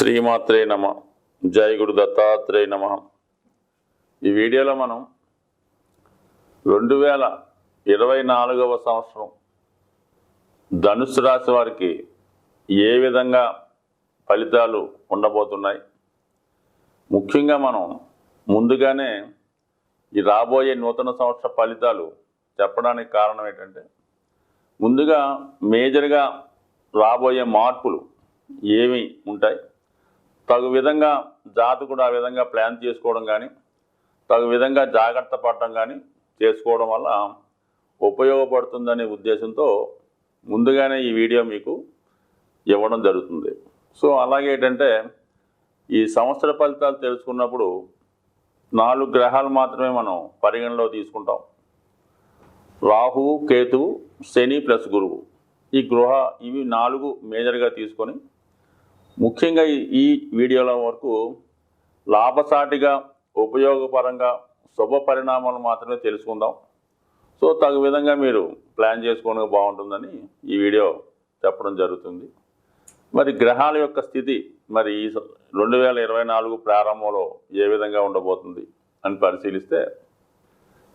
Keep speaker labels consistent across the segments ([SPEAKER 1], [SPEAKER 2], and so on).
[SPEAKER 1] శ్రీమాత్రే నమ. జై గురు దత్తాత్రేయ నమ. ఈ వీడియోలో మనం రెండు వేల ఇరవై నాలుగవ సంవత్సరం ధనుసు రాశి వారికి ఏ విధంగా ఫలితాలు ఉండబోతున్నాయి? ముఖ్యంగా మనం ముందుగానే ఈ రాబోయే నూతన సంవత్సర ఫలితాలు చెప్పడానికి కారణం ఏంటంటే ముందుగా మేజర్గా రాబోయే మార్పులు ఏమి ఉంటాయి? తగు విధంగా జాతకుడు ఆ విధంగా ప్లాన్ చేసుకోవడం కానీ తగు విధంగా జాగ్రత్త పడడం కానీ చేసుకోవడం వల్ల ఉపయోగపడుతుందనే ఉద్దేశంతో ముందుగానే ఈ వీడియో మీకు ఇవ్వడం జరుగుతుంది. సో అలాగే ఏంటంటే ఈ సంవత్సర ఫలితాలు తెలుసుకున్నప్పుడు నాలుగు గ్రహాలు మాత్రమే మనం పరిగణలో తీసుకుంటాం. రాహు కేతువు శని ప్లస్ గురువు. ఈ గృహ ఇవి నాలుగు మేజర్గా తీసుకొని ముఖ్యంగా ఈ- వీడియోల వరకు లాభసాటిగా ఉపయోగపరంగా శుభ పరిణామాలు మాత్రమే తెలుసుకుందాం. సో తగు విధంగా మీరు ప్లాన్ చేసుకోవడం బాగుంటుందని ఈ వీడియో చెప్పడం జరుగుతుంది. మరి గ్రహాల యొక్క స్థితి మరి ఈ రెండు వేల ఇరవై నాలుగు ప్రారంభంలో ఏ విధంగా ఉండబోతుంది అని పరిశీలిస్తే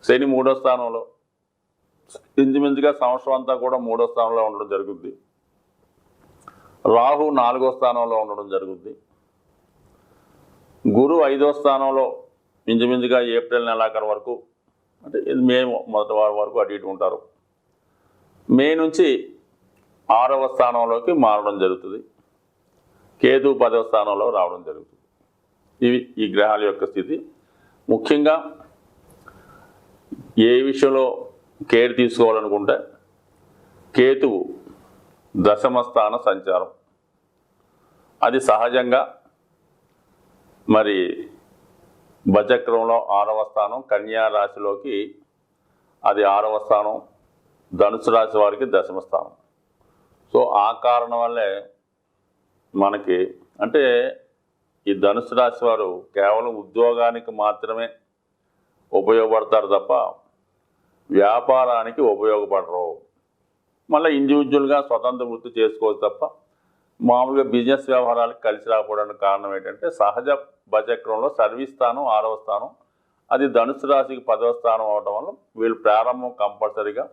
[SPEAKER 1] శని మూడో స్థానంలో. ఇంచుమించుగా సంవత్సరం అంతా కూడా మూడో స్థానంలో ఉండడం జరుగుద్ది. రాహు నాలుగో స్థానంలో ఉండడం జరుగుద్ది. గురు ఐదో స్థానంలో ఇంచుమించుగా ఏప్రిల్ నెలాఖరు వరకు అంటే మే మొదటి వారం వరకు అటు ఇటు ఉంటారు. మే నుంచి ఆరవ స్థానంలోకి మారడం జరుగుతుంది. కేతు పదవ స్థానంలో రావడం జరుగుతుంది. ఇవి ఈ గ్రహాల యొక్క స్థితి. ముఖ్యంగా ఏ విషయంలో కేర్ తీసుకోవాలనుకుంటే కేతువు దశమ స్థాన సంచారం. అది సహజంగా మరి బచక్రంలో ఆరవ స్థానం కన్యా రాశిలోకి అది ఆరవ స్థానం ధనుసు రాశి వారికి దశమ స్థానం. సో ఆ కారణం వల్లే మనకి అంటే ఈ ధనుసు రాశి వారు కేవలం ఉద్యోగానికి మాత్రమే ఉపయోగపడతారు తప్ప వ్యాపారానికి ఉపయోగపడరు. మళ్ళీ ఇండివిజువల్గా స్వతంత్ర వృత్తి చేసుకోవచ్చు తప్ప మామూలుగా బిజినెస్ వ్యవహారాలకు కలిసి రాకపోవడానికి కారణం ఏంటంటే సహజ బచక్రంలో సర్వీస్ స్థానం ఆరవ స్థానం అది ధనుసు రాశికి పదవ స్థానం అవడం వల్ల వీళ్ళు ప్రారంభం కంపల్సరీగా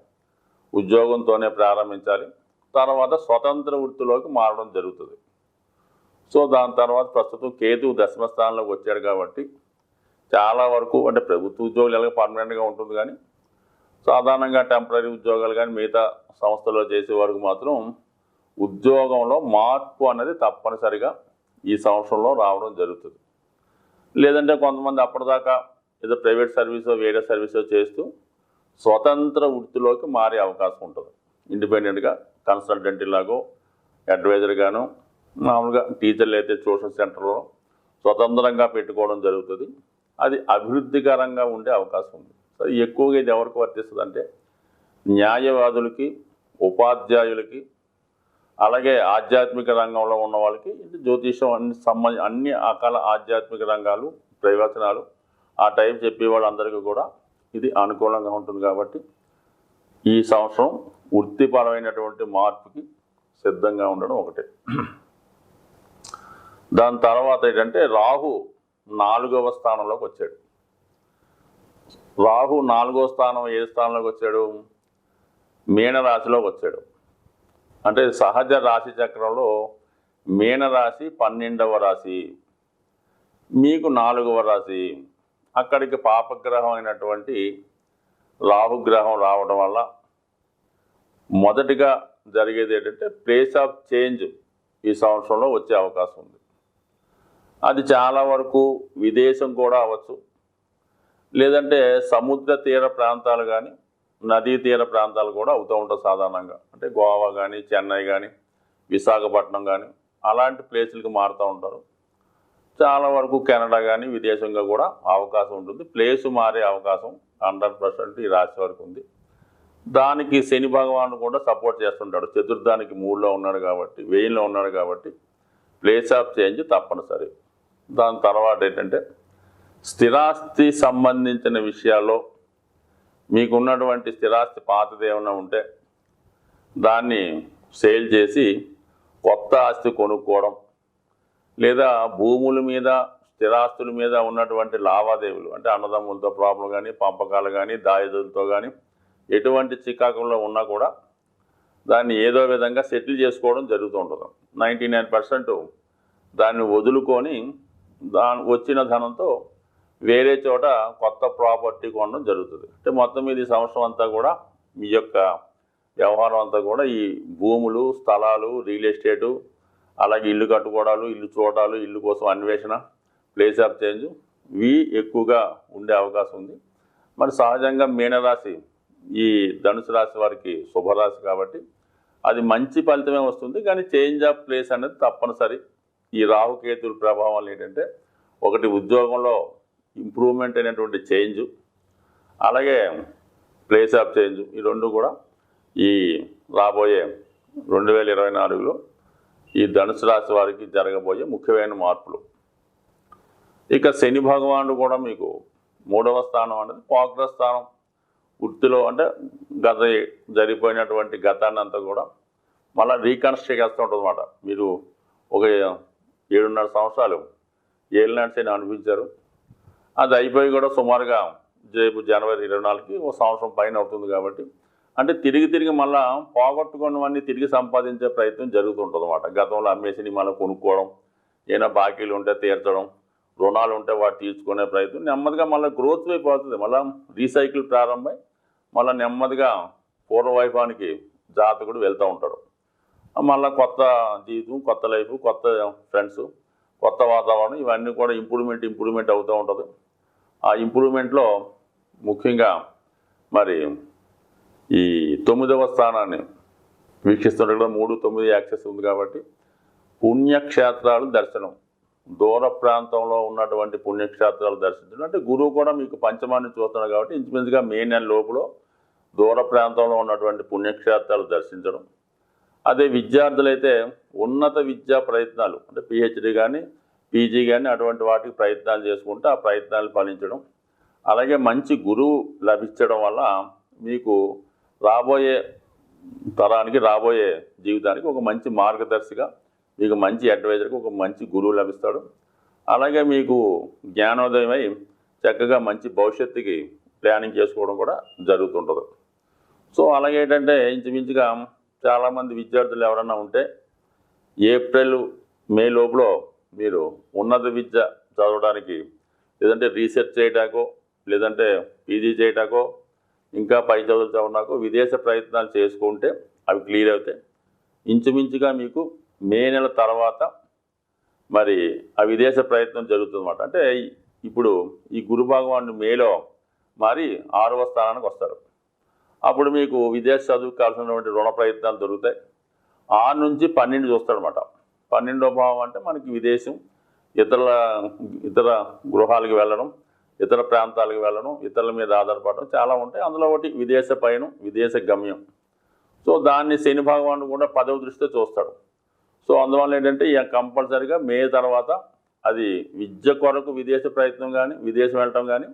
[SPEAKER 1] ఉద్యోగంతోనే ప్రారంభించాలి. తర్వాత స్వతంత్ర వృత్తిలోకి మారడం జరుగుతుంది. సో దాని తర్వాత ప్రస్తుతం కేతు దశమ స్థానంలోకి వచ్చాడు కాబట్టి చాలా వరకు అంటే ప్రభుత్వ ఉద్యోగులు ఎలాగ పర్మనెంట్గా ఉంటుంది కానీ సాధారణంగా టెంపరీ ఉద్యోగాలు కానీ మిగతా సంస్థలో చేసే వరకు మాత్రం ఉద్యోగంలో మార్పు అనేది తప్పనిసరిగా ఈ సంవత్సరంలో రావడం జరుగుతుంది. లేదంటే కొంతమంది అప్పటిదాకా ఏదో ప్రైవేట్ సర్వీసో వేరే సర్వీసో చేస్తూ స్వతంత్ర వృత్తిలోకి మారే అవకాశం ఉంటుంది. ఇండిపెండెంట్గా కన్సల్టెంట్ ఇలాగో అడ్వైజర్గాను మామూలుగా టీచర్లు అయితే ట్యూషన్ సెంటర్లో స్వతంత్రంగా పెట్టుకోవడం జరుగుతుంది. అది అభివృద్ధికరంగా ఉండే అవకాశం ఉంది. సో ఎక్కువగా ఇది ఎవరికి వర్తిస్తుంది అంటే న్యాయవాదులకి ఉపాధ్యాయులకి అలాగే ఆధ్యాత్మిక రంగంలో ఉన్న వాళ్ళకి ఇది జ్యోతిషం అన్ని సంబంధ అన్ని రకాల ఆధ్యాత్మిక రంగాలు ప్రవచనాలు ఆ టైం చెప్పే వాళ్ళందరికీ కూడా ఇది అనుకూలంగా ఉంటుంది కాబట్టి ఈ సంవత్సరం వృత్తిపరమైనటువంటి మార్పుకి సిద్ధంగా ఉండడం ఒకటే. దాని తర్వాత ఏంటంటే రాహు నాలుగవ స్థానంలోకి వచ్చాడు. రాహు నాలుగో స్థానం ఏ స్థానంలోకి వచ్చాడు? మీనరాశిలోకి వచ్చాడు. అంటే సహజ రాశి చక్రంలో మీనరాశి పన్నెండవ రాశి మీకు నాలుగవ రాశి అక్కడికి పాపగ్రహం అయినటువంటి రాహుగ్రహం రావడం వల్ల మొదటిగా జరిగేది ఏంటంటే ప్లేస్ ఆఫ్ చేంజ్ ఈ సంవత్సరంలో వచ్చే అవకాశం ఉంది. అది చాలా వరకు విదేశం కూడా అవ్వచ్చు. లేదంటే సముద్ర తీర ప్రాంతాలు కానీ నదీ తీర ప్రాంతాలు కూడా అవుతూ ఉంటాయి సాధారణంగా. అంటే గోవా కానీ చెన్నై కానీ విశాఖపట్నం కానీ అలాంటి ప్లేసులకు మారుతూ ఉంటారు. చాలా వరకు కెనడా కానీ విదేశంగా కూడా అవకాశం ఉంటుంది. ప్లేసు మారే అవకాశం హండ్రెడ్ పర్సెంట్ ఈ రాశి వరకు ఉంది. దానికి శని భగవాను కూడా సపోర్ట్ చేస్తుంటాడు. చతుర్థానికి మూడులో ఉన్నాడు కాబట్టి వెయ్యిలో ఉన్నాడు కాబట్టి ప్లేస్ ఆఫ్ చేంజ్ తప్పనిసరి. దాని తర్వాత ఏంటంటే స్థిరాస్తి సంబంధించిన విషయాల్లో మీకున్నటువంటి స్థిరాస్తి పాతది ఏమైనా ఉంటే దాన్ని సేల్ చేసి కొత్త ఆస్తి కొనుక్కోవడం లేదా భూముల మీద స్థిరాస్తుల మీద ఉన్నటువంటి లావాదేవీలు అంటే అన్నదమ్ములతో ప్రాబ్లం కానీ పంపకాలు కానీ దాయుదులతో కానీ ఎటువంటి చికాకుల్లో ఉన్నా కూడా దాన్ని ఏదో విధంగా సెటిల్ చేసుకోవడం జరుగుతుంటుంది నైంటీ నైన్ పర్సెంట్ దాన్ని వదులుకొని దాని వచ్చిన ధనంతో వేరే చోట కొత్త ప్రాపర్టీ కొనడం జరుగుతుంది. అంటే మొత్తం మీద ఈ సంవత్సరం అంతా కూడా మీ యొక్క వ్యవహారం అంతా కూడా ఈ భూములు స్థలాలు రియల్ ఎస్టేటు అలాగే ఇల్లు కట్టుకోవడాలు ఇల్లు చూడాలు ఇల్లు కోసం అన్వేషణ ప్లేస్ ఆఫ్ చేంజ్ ఇవి ఎక్కువగా ఉండే అవకాశం ఉంది. మరి సహజంగా మీనరాశి ఈ ధనుసు రాశి వారికి శుభరాశి కాబట్టి అది మంచి ఫలితమే వస్తుంది. కానీ చేంజ్ ఆఫ్ ప్లేస్ అనేది తప్పనిసరి. ఈ రాహుకేతుల ప్రభావం ఏంటంటే ఒకటి ఉద్యోగంలో ఇంప్రూవ్మెంట్ అయినటువంటి చేంజ్ అలాగే ప్లేస్ ఆఫ్ చేంజ్ ఈ రెండు కూడా ఈ రాబోయే రెండు వేల ఇరవై నాలుగులో ఈ ధనుసు రాశి వారికి జరగబోయే ముఖ్యమైన మార్పులు. ఇక శని భగవానుడు కూడా మీకు మూడవ స్థానం అనేది పాగ్ర స్థానం. వృత్తిలో అంటే గత జరిగిపోయినటువంటి గతాన్ని అంతా కూడా మళ్ళీ రీకన్స్ట్రక్ట్ చేస్తూ ఉంటుంది అనమాట మీరు ఒక ఏడున్నర సంవత్సరాలు ఏళ్ళనాటి శని అనిపించారు అది అయిపోయి కూడా సుమారుగా రేపు జనవరి ఇరవై నాలుగుకి ఒక సంవత్సరం పైన అవుతుంది కాబట్టి అంటే తిరిగి తిరిగి మళ్ళా పోగొట్టుకున్నవన్నీ తిరిగి సంపాదించే ప్రయత్నం జరుగుతుంటుంది అనమాట గతంలో అమ్మేసి మళ్ళీ కొనుక్కోవడం ఏమైనా బాకీలు ఉంటే తీర్చడం రుణాలు ఉంటే వాటి తీర్చుకునే ప్రయత్నం నెమ్మదిగా మళ్ళీ గ్రోత్ వైపు అవుతుంది. మళ్ళీ రీసైకిల్ ప్రారంభమై మళ్ళీ నెమ్మదిగా పూర్వవైభవానికి జాతకుడు వెళ్తూ ఉంటాడు. మళ్ళీ కొత్త జీవితం కొత్త లైఫ్ కొత్త ఫ్రెండ్స్ కొత్త వాతావరణం ఇవన్నీ కూడా ఇంప్రూవ్మెంట్ ఇంప్రూవ్మెంట్ అవుతూ ఉంటుంది. ఆ ఇంప్రూవ్మెంట్లో ముఖ్యంగా మరి ఈ తొమ్మిదవ స్థానాన్ని వీక్షిస్తుండగా మూడు తొమ్మిది యాక్సెస్ ఉంది కాబట్టి పుణ్యక్షేత్రాలు దర్శనం. దూర ప్రాంతంలో ఉన్నటువంటి పుణ్యక్షేత్రాలు దర్శించడం. అంటే గురువు కూడా మీకు పంచమాన్ని చూస్తున్నాడు కాబట్టి ఇంచుమించుగా మే నెల లోపల దూర ప్రాంతంలో ఉన్నటువంటి పుణ్యక్షేత్రాలు దర్శించడం. అదే విద్యార్థులైతే ఉన్నత విద్యా ప్రయత్నాలు అంటే పిహెచ్డి కానీ పీజీ కానీ అటువంటి వాటికి ప్రయత్నాలు చేసుకుంటే ఆ ప్రయత్నాలు ఫలించడం. అలాగే మంచి గురువు లభించడం వల్ల మీకు రాబోయే తరానికి రాబోయే జీవితానికి ఒక మంచి మార్గదర్శిగా మీకు మంచి అడ్వైజర్కి ఒక మంచి గురువు లభిస్తాడు. అలాగే మీకు జ్ఞానోదయం చక్కగా మంచి భవిష్యత్తుకి ప్లానింగ్ చేసుకోవడం కూడా జరుగుతుంటుంది. సో అలాగే ఏంటంటే ఇంచుమించుగా చాలామంది విద్యార్థులు ఎవరైనా ఉంటే ఏప్రిల్ మే లోపల మీరు ఉన్నత విద్య చదవడానికి లేదంటే రీసెర్చ్ చేయటాకో లేదంటే పీజీ చేయటాకో ఇంకా పై చదువులు చదవడాకో విదేశ ప్రయత్నాలు చేసుకుంటే అవి క్లియర్ అవుతాయి. ఇంచుమించుగా మీకు మే నెల తర్వాత మరి ఆ విదేశ ప్రయత్నం జరుగుతుందన్నమాట. అంటే ఇప్పుడు ఈ గురు భగవానుడు మేలో మరి ఆరవ స్థానానికి వస్తారు. అప్పుడు మీకు విదేశ చదువుకు కావాల్సినటువంటి రుణ ప్రయత్నాలు దొరుకుతాయి. ఆరు నుంచి పన్నెండు చూస్తాడనమాట పన్నెండో భావం అంటే మనకి విదేశం ఇతరుల ఇతర గృహాలకు వెళ్ళడం ఇతర ప్రాంతాలకు వెళ్ళడం ఇతరుల మీద ఆధారపడడం చాలా ఉంటాయి. అందులో ఒకటి విదేశ పయనం విదేశ గమ్యం. సో దాన్ని శని భగవానుడు కూడా పదవ దృష్టితో చూస్తాడు. సో అందువల్ల ఏంటంటే ఇక కంపల్సరిగా మే తర్వాత అది విద్య కొరకు విదేశ ప్రయత్నం కానీ విదేశం వెళ్ళటం కానీ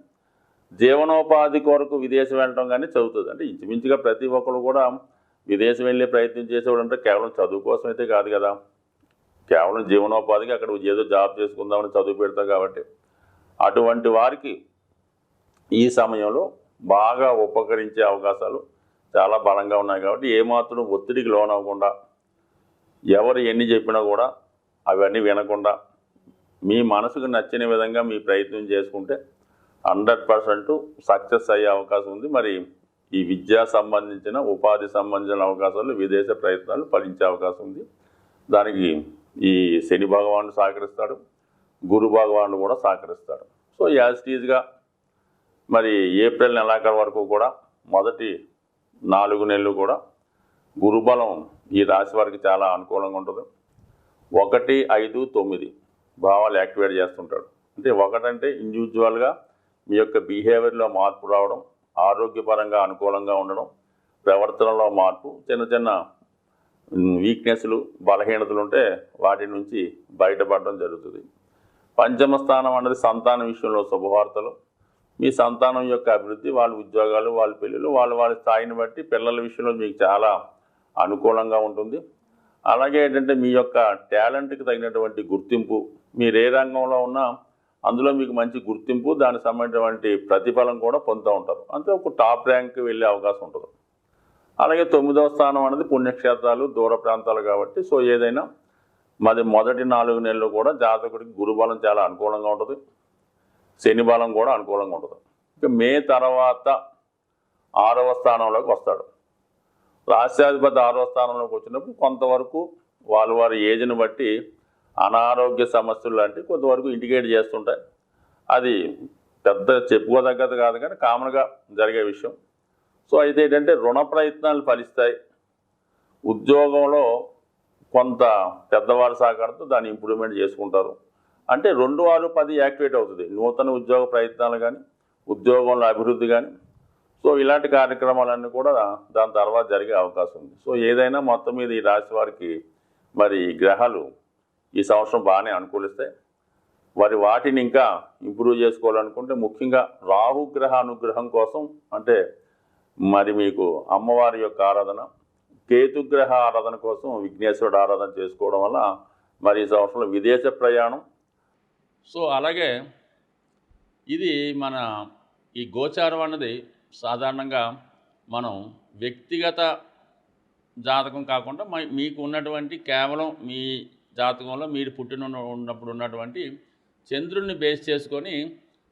[SPEAKER 1] జీవనోపాధి కొరకు విదేశం వెళ్ళటం కానీ చదువుతుంది. అంటే ఇంచుమించుగా ప్రతి ఒక్కరు కూడా విదేశం వెళ్ళే ప్రయత్నం చేసేవాడు అంటే కేవలం చదువు కోసం అయితే కాదు కదా. కేవలం జీవనోపాధికి అక్కడ ఏదో జాబ్ చేసుకుందామని చదువు పెడతాం కాబట్టి. అటువంటి వారికి ఈ సమయంలో బాగా ఉపకరించే అవకాశాలు చాలా బలంగా ఉన్నాయి కాబట్టి ఏమాత్రం ఒత్తిడికి లోనవ్వకుండా ఎవరు ఎన్ని చెప్పినా కూడా అవన్నీ వినకుండా మీ మనసుకు నచ్చిన విధంగా మీ ప్రయత్నం చేసుకుంటే హండ్రెడ్ పర్సెంట్ సక్సెస్ అయ్యే అవకాశం ఉంది. మరి ఈ విద్యా సంబంధించిన ఉపాధి సంబంధించిన అవకాశాలు విదేశ ప్రయత్నాలు ఫలించే అవకాశం ఉంది. దానికి ఈ శని భగవానుడు సహకరిస్తాడు గురు భగవానుడు కూడా సహకరిస్తాడు. సో యాజ్ టీజ్గా మరి ఏప్రిల్ నెలాఖరు వరకు కూడా మొదటి నాలుగు నెలలు కూడా గురుబలం ఈ రాశి వారికి చాలా అనుకూలంగా ఉంటుంది. ఒకటి ఐదు తొమ్మిది భావాలు యాక్టివేట్ చేస్తుంటాడు. అంటే ఒకటంటే ఇండివిజువల్గా మీ యొక్క బిహేవియర్లో మార్పు రావడం ఆరోగ్యపరంగా అనుకూలంగా ఉండడం ప్రవర్తనలో మార్పు చిన్న చిన్న వీక్నెస్లు బలహీనతలు ఉంటే వాటి నుంచి బయటపడడం జరుగుతుంది. పంచమ స్థానం అన్నది సంతానం విషయంలో శుభవార్తలు. మీ సంతానం యొక్క అభివృద్ధి వాళ్ళ ఉద్యోగాలు వాళ్ళ పెళ్ళిళ్ళు వాళ్ళ వాళ్ళ స్థాయిని బట్టి పిల్లల విషయంలో మీకు చాలా అనుకూలంగా ఉంటుంది. అలాగే ఏంటంటే మీ యొక్క టాలెంట్కి తగినటువంటి గుర్తింపు మీరు ఏ రంగంలో ఉన్నా అందులో మీకు మంచి గుర్తింపు దానికి సంబంధించినటువంటి ప్రతిఫలం కూడా పొందుతూ ఉంటారు. అంటే ఒక టాప్ ర్యాంక్ వెళ్ళే అవకాశం ఉంటుంది. అలాగే తొమ్మిదవ స్థానం అనేది పుణ్యక్షేత్రాలు దూర ప్రాంతాలు కాబట్టి సో ఏదైనా మాది మొదటి నాలుగు నెలలు కూడా జాతకుడికి గురుబలం చాలా అనుకూలంగా ఉంటుంది. శని బలం కూడా అనుకూలంగా ఉంటుంది. ఇక మే తర్వాత ఆరవ స్థానంలోకి వస్తాడు. రాష్ట్రాధిపతి ఆరవ స్థానంలోకి వచ్చినప్పుడు కొంతవరకు వాళ్ళ వారి ఏజ్ని బట్టి అనారోగ్య సమస్యలు లాంటివి కొంతవరకు ఇండికేట్ చేస్తుంటాయి. అది పెద్ద చెప్పుకోదగ్గది కాదు కానీ కామన్గా జరిగే విషయం. సో అయితే ఏంటంటే రుణ ప్రయత్నాలు ఫలిస్తాయి. ఉద్యోగంలో కొంత పెద్దవారి సహకారంతో దాన్ని ఇంప్రూవ్మెంట్ చేసుకుంటారు. అంటే రెండు ఆరు పది యాక్టివేట్ అవుతుంది. నూతన ఉద్యోగ ప్రయత్నాలు కానీ ఉద్యోగంలో అభివృద్ధి కానీ సో ఇలాంటి కార్యక్రమాలన్నీ కూడా దాని తర్వాత జరిగే అవకాశం ఉంది. సో ఏదైనా మొత్తం మీద ఈ రాశి వారికి మరి గ్రహాలు ఈ సంవత్సరం బాగానే అనుకూలిస్తాయి. మరి వాటిని ఇంకా ఇంప్రూవ్ చేసుకోవాలనుకుంటే ముఖ్యంగా రాహుగ్రహ అనుగ్రహం కోసం అంటే మరి మీకు అమ్మవారి యొక్క ఆరాధన కేతుగ్రహ ఆరాధన కోసం విఘ్నేశ్వరుడు ఆరాధన చేసుకోవడం వల్ల మరి ఈ సంవత్సరంలో విదేశ ప్రయాణం.
[SPEAKER 2] సో అలాగే ఇది మన ఈ గోచారం అన్నది సాధారణంగా మనం వ్యక్తిగత జాతకం కాకుండా మీకు ఉన్నటువంటి కేవలం మీ జాతకంలో మీరు పుట్టిన ఉన్నప్పుడు ఉన్నటువంటి చంద్రుడిని బేస్ చేసుకొని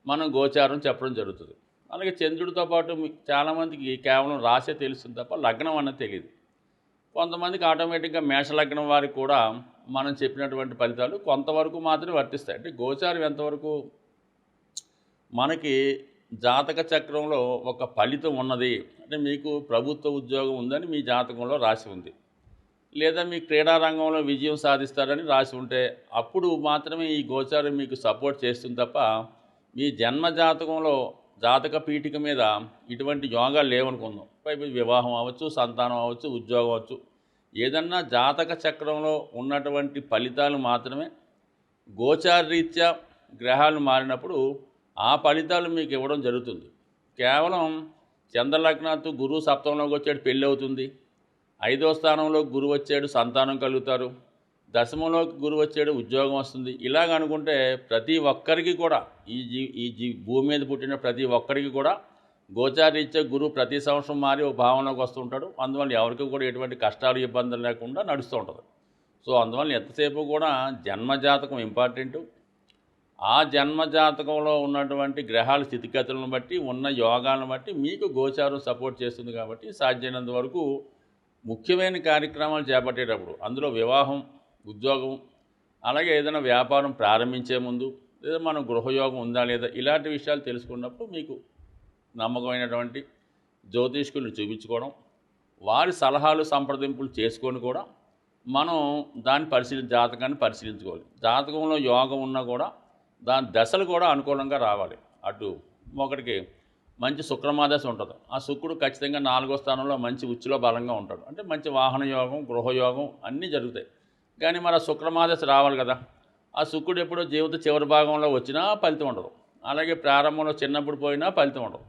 [SPEAKER 2] మనం గోచారం చెప్పడం జరుగుతుంది. అలాగే చంద్రుడితో పాటు చాలామందికి కేవలం రాసే తెలుస్తుంది తప్ప లగ్నం అన్నది తెలియదు కొంతమందికి ఆటోమేటిక్గా మేషలగ్నం వారికి కూడా మనం చెప్పినటువంటి ఫలితాలు కొంతవరకు మాత్రమే వర్తిస్తాయి. అంటే గోచారం ఎంతవరకు మనకి జాతక చక్రంలో ఒక ఫలితం ఉన్నది. అంటే మీకు ప్రభుత్వ ఉద్యోగం ఉందని మీ జాతకంలో రాసి ఉంది. లేదా మీ క్రీడా రంగంలో విజయం సాధిస్తారని రాసి ఉంటే అప్పుడు మాత్రమే ఈ గోచారం మీకు సపోర్ట్ చేస్తుంది తప్ప మీ జన్మ జాతకంలో జాతక పీఠిక మీద ఇటువంటి యోగాలు లేవనుకుందాం. పైపు వివాహం అవ్వచ్చు సంతానం అవ్వచ్చు ఉద్యోగం అవ్వచ్చు. ఏదన్నా జాతక చక్రంలో ఉన్నటువంటి ఫలితాలు మాత్రమే గోచారరీత్యా గ్రహాలు మారినప్పుడు ఆ ఫలితాలు మీకు ఇవ్వడం జరుగుతుంది. కేవలం చంద్రలగ్నాత్తు గురువు సప్తంలోకి వచ్చాడు పెళ్ళి అవుతుంది. ఐదో స్థానంలో గురువు వచ్చాడు సంతానం కలుగుతారు. దశమంలోకి గురువు వచ్చాడు ఉద్యోగం వస్తుంది. ఇలాగ అనుకుంటే ప్రతి ఒక్కరికి కూడా ఈ జీ ఈ జీ భూమి మీద పుట్టిన ప్రతి ఒక్కరికి కూడా గోచారీత్యా గురువు ప్రతి సంవత్సరం మారి ఒక భావనలోకి వస్తుంటాడు అందువల్ల ఎవరికి కూడా ఎటువంటి కష్టాలు ఇబ్బందులు లేకుండా నడుస్తూ ఉంటుంది. సో అందువల్ల ఎంతసేపు కూడా జన్మజాతకం ఇంపార్టెంటు. ఆ జన్మ జాతకంలో ఉన్నటువంటి గ్రహాల స్థితిగతులను బట్టి ఉన్న యోగాలను బట్టి మీకు గోచారం సపోర్ట్ చేస్తుంది కాబట్టి సాధ్యమైనంత వరకు ముఖ్యమైన కార్యక్రమాలు చేపట్టేటప్పుడు అందులో వివాహం ఉద్యోగం అలాగే ఏదైనా వ్యాపారం ప్రారంభించే ముందు లేదా మనం గృహయోగం ఉందా లేదా ఇలాంటి విషయాలు తెలుసుకున్నప్పుడు మీకు నమ్మకమైనటువంటి జ్యోతిష్కుల్ని చూపించుకోవడం వారి సలహాలు సంప్రదింపులు చేసుకొని కూడా మనం దాన్ని పరిశీలి జాతకాన్ని పరిశీలించుకోవాలి. జాతకంలో యోగం ఉన్నా కూడా దాని దశలు కూడా అనుకూలంగా రావాలి. అటు ఒకటికి మంచి శుక్రమాదశ ఉంటుంది. ఆ శుక్రుడు ఖచ్చితంగా నాలుగో స్థానంలో మంచి ఉచ్చులో బలంగా ఉంటాడు. అంటే మంచి వాహన యోగం గృహయోగం అన్నీ జరుగుతాయి. కానీ మన శుక్రమాదశ రావాలి కదా. ఆ శుక్రుడు ఎప్పుడో జీవిత చివరి భాగంలో వచ్చినా ఫలితం ఉండదు. అలాగే ప్రారంభంలో చిన్నప్పుడు పోయినా ఫలితం ఉండదు.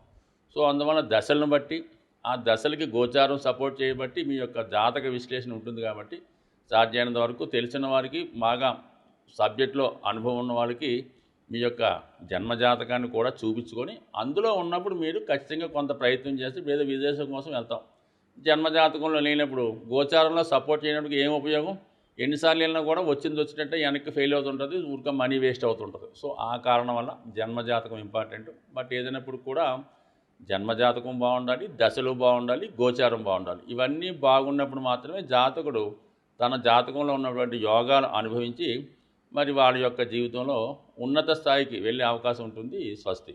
[SPEAKER 2] సో అందువల్ల దశలను బట్టి ఆ దశలకి గోచారం సపోర్ట్ చేయబట్టి మీ యొక్క జాతక విశ్లేషణ ఉంటుంది కాబట్టి సాధ్యమైనంత వరకు తెలిసిన వారికి బాగా సబ్జెక్ట్లో అనుభవం ఉన్న వాళ్ళకి మీ యొక్క జన్మజాతకాన్ని కూడా చూపించుకొని అందులో ఉన్నప్పుడు మీరు ఖచ్చితంగా కొంత ప్రయత్నం చేసి వేరే విదేశం కోసం వెళ్తాం. జన్మజాతకంలో లేనప్పుడు గోచారంలో సపోర్ట్ చేయడానికి ఏం ఉపయోగం? ఎన్నిసార్లు వెళ్ళినా కూడా వచ్చింది వచ్చినట్టే వెనక్కి ఫెయిల్ అవుతుంటుంది ఊరికే మనీ వేస్ట్ అవుతుంటుంది. సో ఆ కారణం వల్ల జన్మజాతకం ఇంపార్టెంట్ బట్ ఏదైనప్పుడు కూడా జన్మజాతకం బాగుండాలి దశలు బాగుండాలి గోచారం బాగుండాలి. ఇవన్నీ బాగున్నప్పుడు మాత్రమే జాతకుడు తన జాతకంలో ఉన్నటువంటి యోగాలు అనుభవించి మరి వాళ్ళ యొక్క జీవితంలో ఉన్నత స్థాయికి వెళ్ళే అవకాశం ఉంటుంది స్వస్తి.